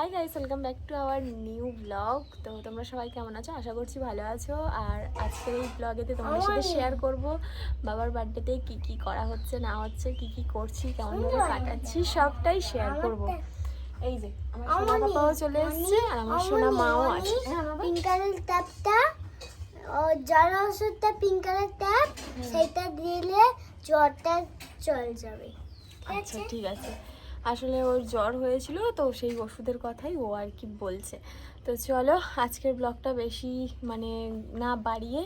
Hi guys welcome back to our new vlog তো তোমরা সবাই কেমন আছো? আশা করছি ভালো আছো। আর আজকের এই ব্লগেতে তোমাদের সাথে শেয়ার করব। বাবার বার্থডেতে কি কি করা হচ্ছে না হচ্ছে কি কি করছি কেমনভাবে কাটাচ্ছি সবটাই শেয়ার করব। এই যে আমার সোনা পাপাও চলে এসেছে আর আমার সোনা মাও আছে। পিঙ্ক কালার ট্যাপটা ও জ্বর ওষুধটা পিঙ্ক কালার ট্যাপ সেটা দিলে জ্বরটা চলে যাবে। আচ্ছা ঠিক আছে। আসলে ওর জ্বর হয়েছিল, তো সেই ওষুধের কথাই ও আর কি বলছে। তো চলো, আজকের ব্লগটা বেশি মানে না বাড়িয়ে,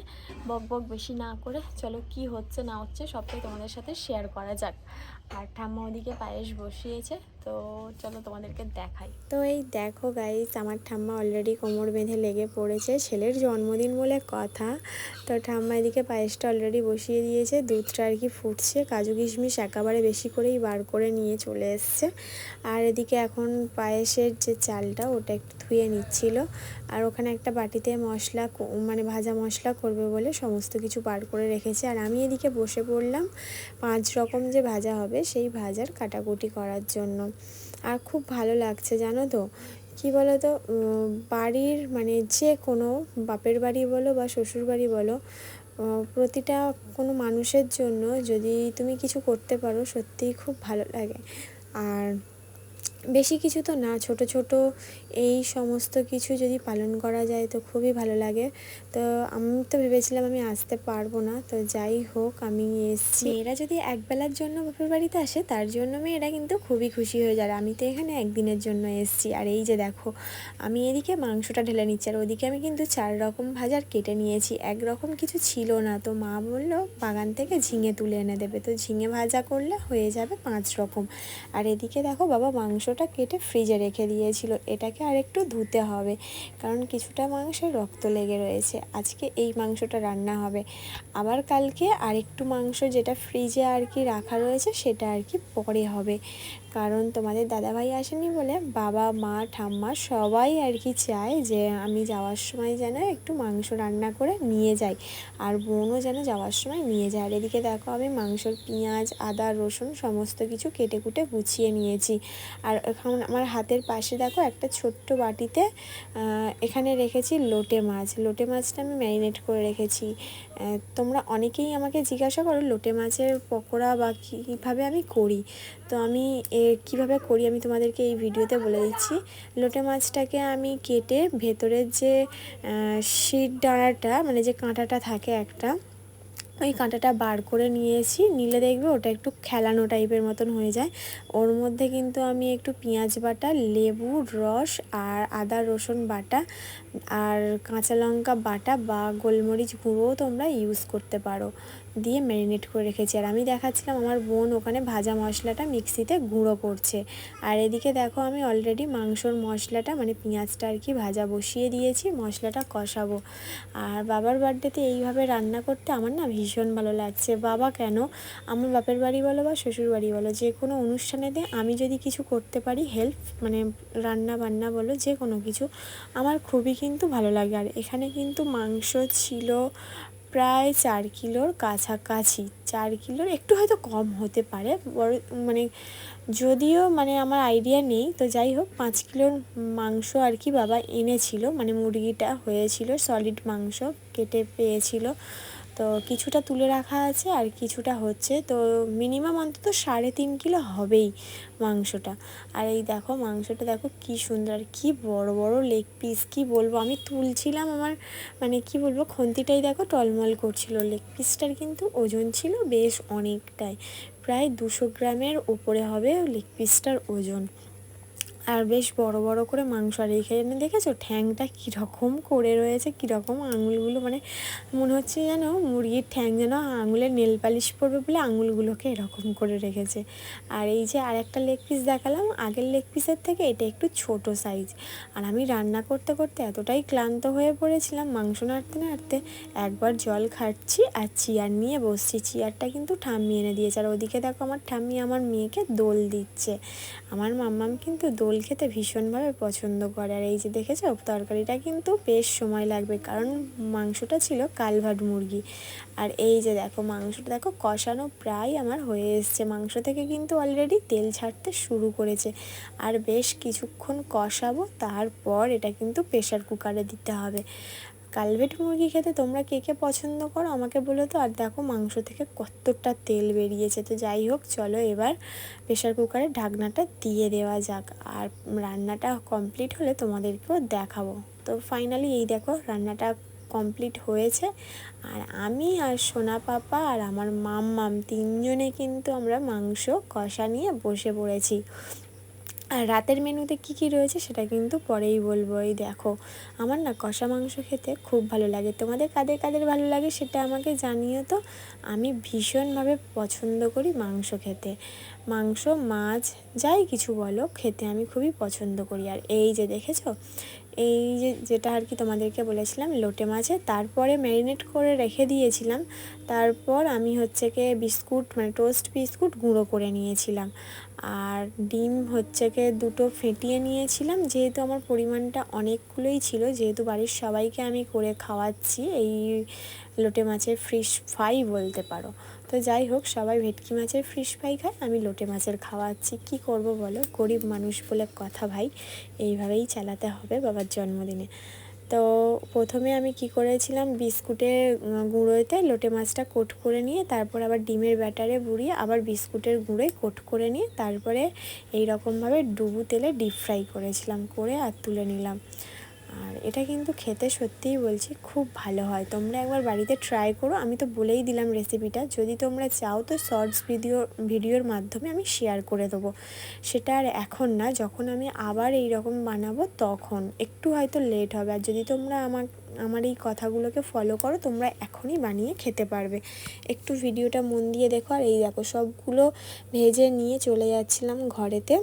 বক বক বেশি না করে, চলো কি হচ্ছে না হচ্ছে সবটাই তোমাদের সাথে শেয়ার করা যাক। আর ঠাম্মা ওদিকে পায়েস বসিয়েছে, তো চলো তোমাদেরকে দেখাই। তো এই দেখো গাইস আমার ঠাম্মা অলরেডি কোমর বেঁধে লেগে পড়েছে, ছেলের জন্মদিন বলে কথা। তো ঠাম্মা এদিকে পায়েসটা অলরেডি বসিয়ে দিয়েছে, দুধটা আর কি ফুটছে, কাজু কিশমিশ একেবারে বেশি করেই বার করে নিয়ে চলে এসছে। আর এদিকে এখন পায়েসের যে চালটা, ওটা একটু ধুয়ে নিচ্ছিল। আর ওখানে একটা বাটিতে মশলা মানে ভাজা মশলা করবে বলে সমস্ত কিছু বার করে রেখেছে। আর আমি এদিকে বসে পড়লাম, পাঁচ রকম যে ভাজা হবে সেই ভাজার কাটাকুটি করার জন্য। আর খুব ভালো লাগছে, জানো তো? কী বলো তো বাড়ির মানে যে কোনো বাপের বাড়ি বলো বা শ্বশুর বাড়ি বলো প্রতিটা কোনো মানুষের জন্য যদি তুমি কিছু করতে পারো, সত্যিই খুব ভালো লাগে। আর বেশি কিছু তো না, ছোট ছোট এই সমস্ত কিছু যদি পালন করা যায় তো খুবই ভালো লাগে। তো আমি তো ভেবেছিলাম আমি আসতে পারব না, তো যাই হোক আমি এসছি। মেয়েরা যদি একবেলার জন্য বাপের বাড়িতে আসে, তার জন্য মেয়েরা কিন্তু খুবই খুশি হয়ে যায় আমি তো এখানে একদিনের জন্য এসছি। আর এই যে দেখো, আমি এদিকে মাংসটা ঢেলে নিচ্ছি, আর ওদিকে আমি কিন্তু চার রকম ভাজার কেটে নিয়েছি। এক রকম কিছু ছিল না, তো মা বলল, বাগান থেকে ঝিঙে তুলে এনে দেবে। তো ঝিঙে ভাজা করলে হয়ে যাবে পাঁচ রকম। আর এদিকে দেখো, বাবা মাংসটা কেটে ফ্রিজে রেখে দিয়েছিল। এটাকে আর একটু ধুতে হবে, কারণ কিছুটা মাংসে রক্ত লেগে রয়েছে। আজকে এই মাংসটা রান্না হবে। আবার কালকে আরেকটু মাংস যেটা ফ্রিজে আর কি রাখা রয়েছে, সেটা আর কি পরে হবে। কারণ তোমাদের দাদাভাই আসেনি বলে বাবা, মা, ঠাম্মা সবাই আর কি চায় যে আমি যাওয়ার সময় যেন একটু মাংস রান্না করে নিয়ে যাই আর বোনও যেন যাওয়ার সময় নিয়ে যায়। আর এদিকে দেখো আমি মাংসর পেঁয়াজ, আদা, রসুন সমস্ত কিছু কেটে কুটে গুছিয়ে নিয়েছি। আর এখন আমার হাতের পাশে দেখো একটা ছোট্ট বাটিতে এখানে রেখেছি লোটে মাছ। লোটে মাছটা আমি ম্যারিনেট করে রেখেছি। তোমরা অনেকেই আমাকে জিজ্ঞাসা করো লোটে মাছের পকোড়া বা কীভাবে আমি করি। তো আমি কীভাবে করি আমি তোমাদেরকে এই ভিডিওতে বলে দিচ্ছি। লোটে মাছটাকে আমি কেটে ভেতরের যে শীত ডাঁড়াটা মানে যে কাঁটাটা থাকে একটা ওই কাঁটাটা বার করে নিয়েছি। নিলে দেখবে ওটা একটু খেলানো টাইপের মতন হয়ে যায়। ওর মধ্যে কিন্তু আমি একটু পেঁয়াজ বাটা লেবুর রস আর আদা, রসুন বাটা আর কাঁচা লঙ্কা বাটা বা গোলমরিচ গুঁড়োও তোমরা ইউজ করতে পারো। দিয়ে ম্যারিনেট করে রেখেছি। আর আমি দেখাচ্ছিলাম আমার বোন ওখানে ভাজা মশলাটা মিক্সিতে গুঁড়ো করছে। আর এদিকে দেখো আমি অলরেডি মাংসর মশলাটা মানে পেঁয়াজটা আর কি ভাজা বসিয়ে দিয়েছি, মশলাটা কষাবো। আর বাবার বার্থডেতে এইভাবে রান্না করতে আমার না ভীষণ ভালো লাগছে। বাবা কেন? আমার বাপের বাড়ি বলো বা শ্বশুর বাড়ি বলো, যে কোনো অনুষ্ঠানেতে আমি যদি কিছু করতে পারি হেল্প মানে রান্না বান্না বলো, যে কোনো কিছু, আমার খুবই কিন্তু ভালো লাগে। আর এখানে কিন্তু মাংস ছিল প্রায় চার কিলোর কাছাকাছি, চার কিলোর একটু হয়তো কম হতে পারে, বড় মানে যদিও মানে আমার আইডিয়া নেই, তো যাই হোক পাঁচ কিলোর মাংস আর কি বাবা এনেছিল মানে মুরগিটা হয়েছিল সলিড মাংস কেটে পেয়েছিল। তো কিছুটা তুলে রাখা আছে আর কিছুটা হচ্ছে। তো মিনিমাম অন্তত সাড়ে তিন কিলো হবেই মাংসটা। আর এই দেখো মাংসটা দেখো কি সুন্দর আর কি বড় বড় লেগ পিস কি বলব? আমি তুলছিলাম আমার মানে কি বলব? খন্তিটাই দেখো টলমল করছিল। লেগ পিসটার কিন্তু ওজন ছিল বেশ অনেকটাই। প্রায় দুশো গ্রামের উপরে হবে লেগ পিসটার ওজন। আর বেশ বড় বড় করে মাংস আর এইখানে দেখেছ? ঠ্যাংটা কীরকম করে রয়েছে, কীরকম আঙুলগুলো মানে মনে হচ্ছে যেন মুরগির ঠ্যাং যেন আঙুলে নেল পালিশ পড়বে বলে আঙুলগুলোকে এরকম করে রেখেছে। আর এই যে আর একটা লেগ পিস দেখালাম, আগের লেগ পিসের থেকে এটা একটু ছোট সাইজ আর আমি রান্না করতে করতে এতটাই ক্লান্ত হয়ে পড়েছিলাম মাংস নাড়তে নাড়তে, একবার জল খাচ্ছি আর চেয়ার নিয়ে বসছি। চেয়ারটা কিন্তু ঠাম্মি এনে দিয়েছে। আর ওদিকে দেখো আমার ঠাম্মি আমার মেয়েকে দোল দিচ্ছে। আমার মাম্মাম কিন্তু দোল ঝোল খেতে ভীষণভাবে পছন্দ করে। আর এই যে দেখেছ, তরকারিটা কিন্তু বেশ সময় লাগবে, কারণ মাংসটা ছিল কালভার্ট মুরগি। আর এই যে দেখো, মাংসটা দেখো কষানো প্রায় আমার হয়ে এসছে। মাংস থেকে কিন্তু অলরেডি তেল ছাড়তে শুরু করেছে। আর বেশ কিছুক্ষণ কষাবো, তারপর এটা কিন্তু প্রেশার কুকারে দিতে হবে। কালভেট মুরগি খেতে তোমরা কে কে পছন্দ করো? আমাকে বলো তো। আর দেখো, মাংস থেকে কতটা তেল বেরিয়েছে। তো যাই হোক, চলো এবার প্রেশার কুকারে ঢাকনাটা দিয়ে দেওয়া যাক। আর রান্নাটা কমপ্লিট হলে তোমাদেরকেও দেখাবো। তো ফাইনালি এই দেখো, রান্নাটা কমপ্লিট হয়েছে। আর আমি আর সোনা পাপা আর আমার মাম মাম তিনজনে কিন্তু আমরা মাংস কষা নিয়ে বসে পড়েছি। আর রাতের মেনুতে কি কি রয়েছে সেটা কিন্তু পরেই বলব। এই দেখো, আমার না কষা মাংস খেতে খুব ভালো লাগে। তোমাদের কাদের কাদের ভালো লাগে সেটা আমাকে জানিও তো। আমি ভীষণভাবে পছন্দ করি মাংস খেতে। মাংস, মাছ, যাই কিছু বলো, খেতে আমি খুবই পছন্দ করি। আর এই যে দেখেছ এই যে, যেটা আর কি তোমাদেরকে বলেছিলাম, লোটে মাছে, তারপরে ম্যারিনেট করে রেখে দিয়েছিলাম। তারপর আমি হচ্ছে কি বিস্কুট মানে টোস্ট বিস্কুট গুঁড়ো করে নিয়েছিলাম। আর ডিম হচ্ছে কি দুটো ফেটিয়ে নিয়েছিলাম, যেহেতু আমার পরিমাণটা অনেকগুলোই ছিল, যেহেতু বাড়ির সবাইকে আমি করে খাওয়াচ্ছি, এই লোটে মাছের ফিশ ফ্রাই বলতে পারো। তো যাই হোক, সবাই ভেটকি মাছের ফিশ ফ্রাই খায়, আমি লোটে মাছের খাওয়াচ্ছি। কি করব বলো? গরিব মানুষ বলে কথা ভাই, এইভাবেই চালাতে হবে বাবার জন্মদিনে। তো প্রথমে আমি কি করেছিলাম বিস্কুটের গুঁড়োতে লোটে মাছটা কোট করে নিয়ে, তারপর আবার ডিমের ব্যাটারে বুড়িয়ে আবার বিস্কুটের গুঁড়োয় কোট করে নিয়ে, তারপরে এই রকমভাবে ডুবু তেলে ডিপ ফ্রাই করেছিলাম, করে আর তুলে নিলাম। আর এটা কিন্তু খেতে সত্যিই বলছি খুব ভালো হয়। তোমরা একবার বাড়িতে ট্রাই করো, আমি তো বলেই দিলাম রেসিপিটা যদি তোমরা চাও তো শর্টস ভিডিও ভিডিওর মাধ্যমে আমি শেয়ার করে দেবো। সেটা আর এখন না, যখন আমি আবার এই রকম বানাবো তখন। একটু হয়তো লেট হবে। আর যদি তোমরা আমার আমার এই কথাগুলোকে ফলো করো, তোমরা এখনই বানিয়ে খেতে পারবে। একটু ভিডিওটা মন দিয়ে দেখো। আর এই দেখো, সবগুলো ভেজে নিয়ে চলে যাচ্ছিলাম ঘরেতে।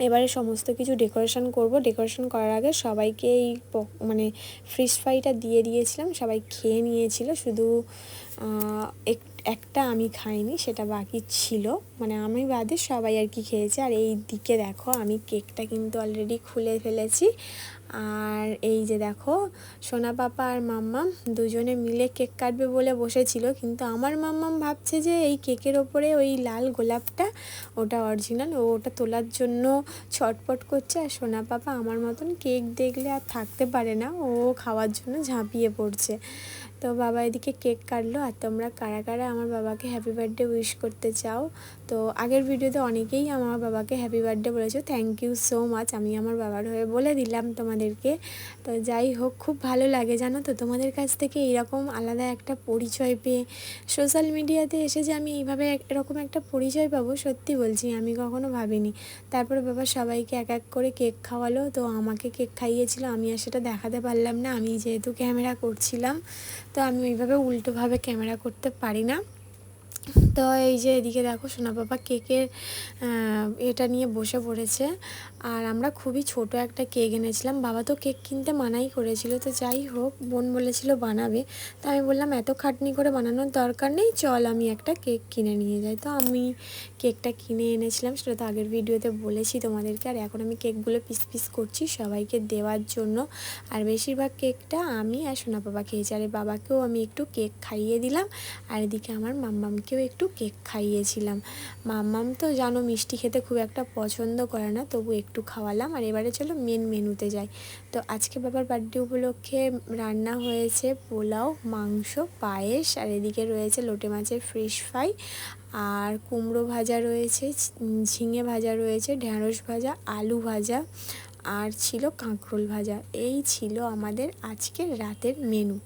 এবারে সমস্ত কিছু ডেকোরেশন করব। ডেকোরেশন করার আগে সবাইকে এই মানে ফ্রিশ ফ্রাইটা দিয়ে দিয়েছিলাম। সবাই খেয়ে নিয়েছিল। শুধু এক- একটা আমি খাইনি, সেটা বাকি ছিল। মানে আমি বাদে সবাই আর কি খেয়েছে। আর এই দিকে দেখো, আমি কেকটা কিন্তু অলরেডি খুলে ফেলেছি। আর এই যে দেখো, সোনা পাপা আর মাম্মাম দুজনে মিলে কেক কাটবে বলে বসেছিল, কিন্তু আমার মাম্মাম ভাবছে যে এই কেকের ওপরে ওই লাল গোলাপটা, ওটা অরিজিনাল ও ওটা তোলার জন্য ছটপট করছে, আর সোনা পাপা আমার মতন কেক দেখলে আর থাকতে পারে না, ও খাওয়ার জন্য ঝাঁপিয়ে পড়ছে। তো বাবা এদিকে কেক কাটলো আর তোমরা কারা কারা আমার বাবাকে হ্যাপি বার্থডে উইশ করতে চাও? তো আগের ভিডিওতে অনেকেই আমার বাবাকে হ্যাপি বার্থডে বলেছ থ্যাংক ইউ সো মাচ আমি আমার বাবার হয়ে বলে দিলাম তোমাদেরকে। তো যাই হোক, খুব ভালো লাগে জানো তো, তোমাদের কাছ থেকে এরকম আলাদা একটা পরিচয় পেয়ে। সোশ্যাল মিডিয়াতে এসে যে আমি এইভাবে এরকম একটা পরিচয় পাবো, সত্যি বলছি, আমি কখনো ভাবিনি। তারপরে বাবা সবাইকে এক এক করে কেক খাওয়ালো, তো আমাকে কেক খাইয়েছিল, আমি আর সেটা দেখাতে পারলাম না, আমি যেহেতু ক্যামেরা করছিলাম। তো আমি ওইভাবে উল্টোভাবে ক্যামেরা করতে পারি না। তো এই যে এদিকে দেখো সোনা বাবা কেকের এটা নিয়ে বসে পড়েছে। আর আমরা খুবই ছোট একটা কেক এনেছিলাম। বাবা তো কেক কিনতে মানাই করেছিল, তো যাই হোক, বোন বলেছিল বানাবে। তো আমি বললাম, এত খাটনি করে বানানোর দরকার নেই, চল আমি একটা কেক কিনে নিয়ে যাই। তো আমি কেকটা কিনে এনেছিলাম, সেটা তো আগের ভিডিওতে বলেছি তোমাদেরকে। আর এখন আমি কেকগুলো পিস পিস করছি সবাইকে দেওয়ার জন্য। আর বেশিরভাগ কেকটা আমি আর সোনা বাবা খেয়েছি। আর বাবাকেও আমি একটু কেক খাইয়ে দিলাম, আর এদিকে আমার মাম্মামকেও একটু কেক খাইয়েছিলাম। মাম্মাম তো জানো মিষ্টি খেতে খুব একটা পছন্দ করে না, তবু একটু খাওয়ালাম আর এবারে চলো মেন মেনুতে যাই। তো আজকে বাবার বার্থডে উপলক্ষে রান্না হয়েছে পোলাও, মাংস, পায়েস, আর এদিকে রয়েছে লোটে মাছের ফিশ ফ্রাই আর কুমড়ো ভাজা রয়েছে, ঝিঙে ভাজা রয়েছে, ঢ্যাঁড়স ভাজা, আলু ভাজা, আর ছিল কাঁকরোল ভাজা। এই ছিল আমাদের আজকের রাতের মেনু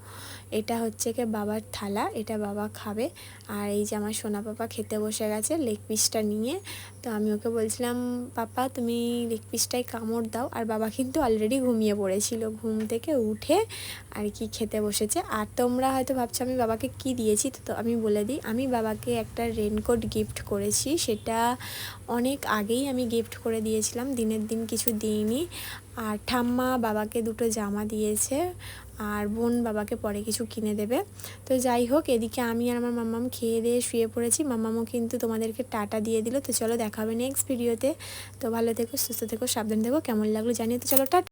এটা হচ্ছে কি বাবার থালা, এটা বাবা খাবে। আর এই যে আমার সোনা পাপা খেতে বসে গেছে লেগ পিসটা নিয়ে, তো আমি ওকে বলছিলাম, পাপা, তুমি লেগ পিসটাই কামড় দাও। আর বাবা কিন্তু অলরেডি ঘুমিয়ে পড়েছিল, ঘুম থেকে উঠে আর কি খেতে বসেছে। আর তোমরা হয়তো ভাবছ, আমি বাবাকে কি দিয়েছি? তো আমি বলে দিই, আমি বাবাকে একটা রেনকোট গিফট করেছি, সেটা অনেক আগেই আমি গিফট করে দিয়েছিলাম, দিনের দিন কিছু দিইনি। আর ঠাম্মা বাবাকে দুটো জামা দিয়েছে, আর বোন বাবাকে পরে কিছু কিনে দেবে। তো যাই হোক, এদিকে আমি আর আমার মাম্মাম খেয়ে দিয়ে শুয়ে পড়েছি। মাম্মামও কিন্তু তোমাদেরকে টাটা দিয়ে দিল। তো চলো দেখাবে নেক্সট ভিডিওতে তো ভালো থেকো, সুস্থ থেকো, সাবধান থেকো। কেমন লাগল জানিয়ে তো চলো, টাটা।